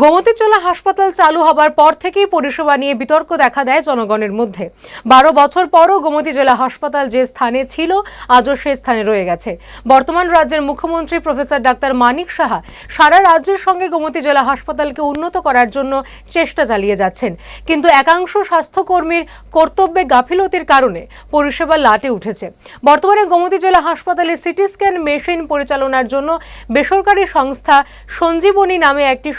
গোমতীচলা হাসপাতাল চালু হবার পর থেকেই পরিষেবা নিয়ে বিতর্ক দেখা দেয় জনগণের মধ্যে। বারো বছর পরও গোমতী জেলা হাসপাতাল যে স্থানে ছিল, আজও সেই স্থানে রয়ে গেছে। বর্তমান রাজ্যের মুখ্যমন্ত্রী প্রফেসর ডাক্তার মানিক সাহা সারা রাজ্যের সঙ্গে গোমতী জেলা হাসপাতালকে উন্নত করার জন্য চেষ্টা চালিয়ে যাচ্ছেন। কিন্তু একাংশ স্বাস্থ্যকর্মীর কর্তব্যে গাফিলতির কারণে পরিষেবা লাটে উঠেছে। বর্তমানে গোমতী জেলা হাসপাতালে সিটি স্ক্যান মেশিন পরিচালনার জন্য বেসরকারি সংস্থা সঞ্জীবনী নামে একটি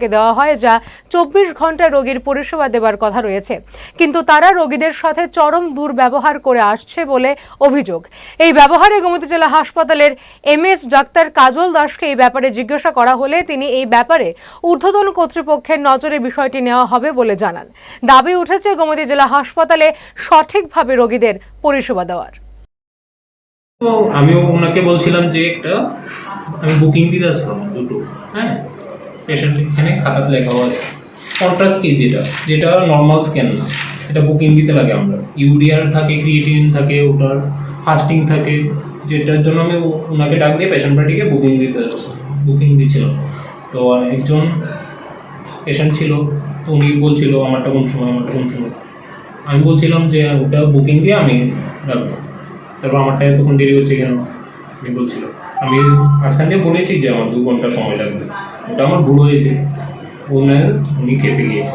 সংস্থাকে দেওয়া হয় যা চব্বিশ ঘণ্টা রোগীর পরিষেবা দেবার কথা রয়েছে। কিন্তু তারা রোগীদের সাথে চরম দুর্ব্যবহার করে আসছে বলে অভিযোগ। এই ব্যবহারে গোমতী জেলা হাসপাতালের এমএস ডাক্তার কাজল দাসকে এই ব্যাপারে জিজ্ঞাসা করা হলে তিনি এই ব্যাপারে ঊর্ধ্বতন কর্তৃপক্ষের নজরে বিষয়টি নেওয়া হবে বলে জানান। দাবি উঠেছে গোমতী জেলা হাসপাতালে সঠিকভাবে রোগীদের পরিষেবা দেওয়ার। আমিও ওনাকে বলছিলাম যে একটা, আমি বুকিং দিতে আসলাম দুটো হ্যাঁ? পেশেন্ট এখানে খাতাতে লেখা আছে কন্ট্রাস্ট কি যেটা যেটা নর্মাল স্ক্যান না, এটা বুকিং দিতে লাগে আমরা। ইউরিয়ার থাকে ক্রিয়েটিন থাকে, ওটার ফাস্টিং থাকে, যেটার জন্য আমি ওনাকে ডাক দিয়ে পেশেন্ট পার্টিকে বুকিং দিতে যাচ্ছি বুকিং দিচ্ছিলাম। তো একজন পেশেন্ট ছিল, তো উনি বলছিল, আমারটা কোন সময়, আমারটা কোন সময়? আমি বলছিলাম যে, ওটা বুকিং দিয়ে আমি রাখব। তারপর আমারটা এতক্ষণ দেরি হচ্ছে কেন? আমি বলছিল আমি মাঝখান দিয়ে বলেছি যে আমার দু ঘণ্টা সময় লাগবে। ওটা আমার ভুল হয়েছে। ওনার উনি খেপে গিয়েছে।